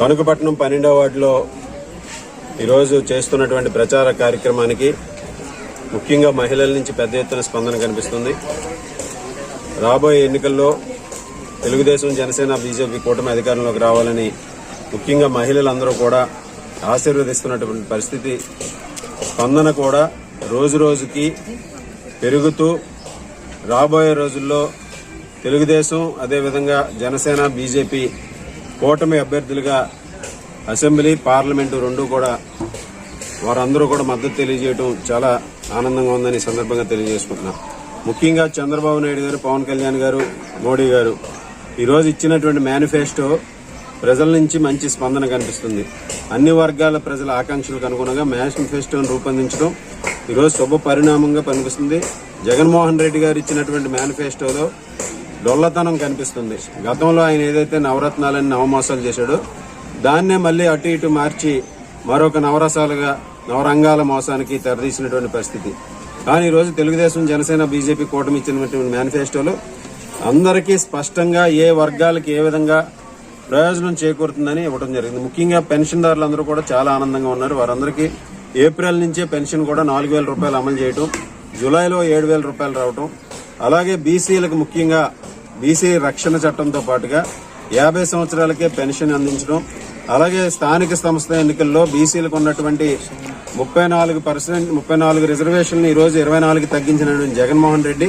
తణుకుపట్నం పన్నెండవ వార్డులో ఈరోజు చేస్తున్నటువంటి ప్రచార కార్యక్రమానికి ముఖ్యంగా మహిళల నుంచి పెద్ద ఎత్తున స్పందన కనిపిస్తుంది. రాబోయే ఎన్నికల్లో తెలుగుదేశం జనసేన బీజేపీ కూటమి అధికారంలోకి రావాలని ముఖ్యంగా మహిళలందరూ కూడా ఆశీర్వదిస్తున్నటువంటి పరిస్థితి. స్పందన కూడా రోజు రోజుకి పెరుగుతూ రాబోయే రోజుల్లో తెలుగుదేశం అదేవిధంగా జనసేన బీజేపీ కూటమి అభ్యర్థులుగా అసెంబ్లీ పార్లమెంటు రెండు కూడా వారందరూ కూడా మద్దతు తెలియజేయడం చాలా ఆనందంగా ఉందని సందర్భంగా తెలియజేసుకుంటున్నాను ముఖ్యంగా చంద్రబాబు నాయుడు గారు పవన్ కళ్యాణ్ గారు మోడీ గారు ఈరోజు ఇచ్చినటువంటి మేనిఫెస్టో ప్రజల నుంచి మంచి స్పందన కనిపిస్తుంది. అన్ని వర్గాల ప్రజల ఆకాంక్షలకు అనుగుణంగా మేనిఫెస్టోను రూపొందించడం ఈరోజు శుభ పరిణామంగా పనిపిస్తుంది జగన్మోహన్ రెడ్డి గారు ఇచ్చినటువంటి మేనిఫెస్టోలో డొల్లతనం కనిపిస్తుంది. గతంలో ఆయన ఏదైతే నవరత్నాలని నవమోసాలు చేశాడో దాన్నే మళ్ళీ అటు ఇటు మార్చి మరొక నవరసాలుగా నవరంగాల మోసానికి తెరదీసినటువంటి పరిస్థితి. కానీ ఈరోజు తెలుగుదేశం జనసేన బీజేపీ కూటమి ఇచ్చినటువంటి మేనిఫెస్టోలో అందరికీ స్పష్టంగా ఏ వర్గాలకి ఏ విధంగా ప్రయోజనం చేకూరుతుందని ఇవ్వడం జరిగింది. ముఖ్యంగా పెన్షన్దారులందరూ కూడా చాలా ఆనందంగా ఉన్నారు. వారందరికీ ఏప్రిల్ నుంచే పెన్షన్ కూడా నాలుగు వేల రూపాయలు అమలు చేయటం జూలైలో ఏడు వేల రూపాయలు రావటం అలాగే బీసీలకు ముఖ్యంగా బీసీ రక్షణ చట్టంతో పాటుగా యాభై సంవత్సరాలకే పెన్షన్ అందించడం అలాగే స్థానిక సంస్థ ఎన్నికల్లో బీసీలకు ఉన్నటువంటి ముప్పై నాలుగు పర్సెంట్ ముప్పై నాలుగు రిజర్వేషన్లు ఈ రోజు ఇరవై నాలుగు తగ్గించినటువంటి జగన్మోహన్ రెడ్డి.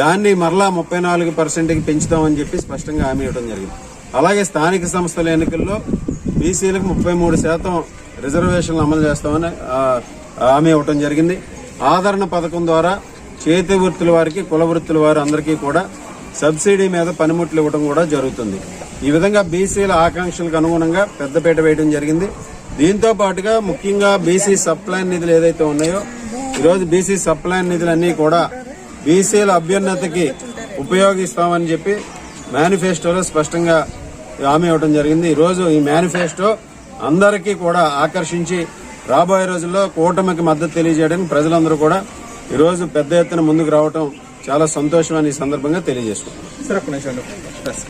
దాన్ని మరలా ముప్పై నాలుగు పర్సెంట్కి పెంచుతామని చెప్పి స్పష్టంగా హామీ ఇవ్వడం జరిగింది. అలాగే స్థానిక సంస్థల ఎన్నికల్లో బీసీలకు ముప్పై మూడు శాతం రిజర్వేషన్లు అమలు చేస్తామని హామీ ఇవ్వడం జరిగింది. ఆదరణ పథకం ద్వారా చేతి వృత్తుల వారికి కుల వృత్తుల వారు అందరికీ కూడా సబ్సిడీ మీద పనిముట్లు ఇవ్వడం కూడా జరుగుతుంది. ఈ విధంగా బీసీల ఆకాంక్షలకు అనుగుణంగా పెద్దపీట వేయడం జరిగింది. దీంతో పాటుగా ముఖ్యంగా బీసీ సప్లై నిధులు ఏదైతే ఉన్నాయో ఈరోజు బీసీ సప్లై నిధులన్నీ కూడా బీసీల అభ్యున్నతికి ఉపయోగిస్తామని చెప్పి మేనిఫెస్టోలో స్పష్టంగా హామీ ఇవ్వడం జరిగింది. ఈరోజు ఈ మేనిఫెస్టో అందరికీ కూడా ఆకర్షించి రాబోయే రోజుల్లో కూటమికి మద్దతు తెలియజేయడానికి ప్రజలందరూ కూడా ఈరోజు పెద్ద ఎత్తున ముందుకు రావటం చాలా సంతోషం అని ఈ సందర్భంగా తెలియజేసుకుంటున్నాం సార్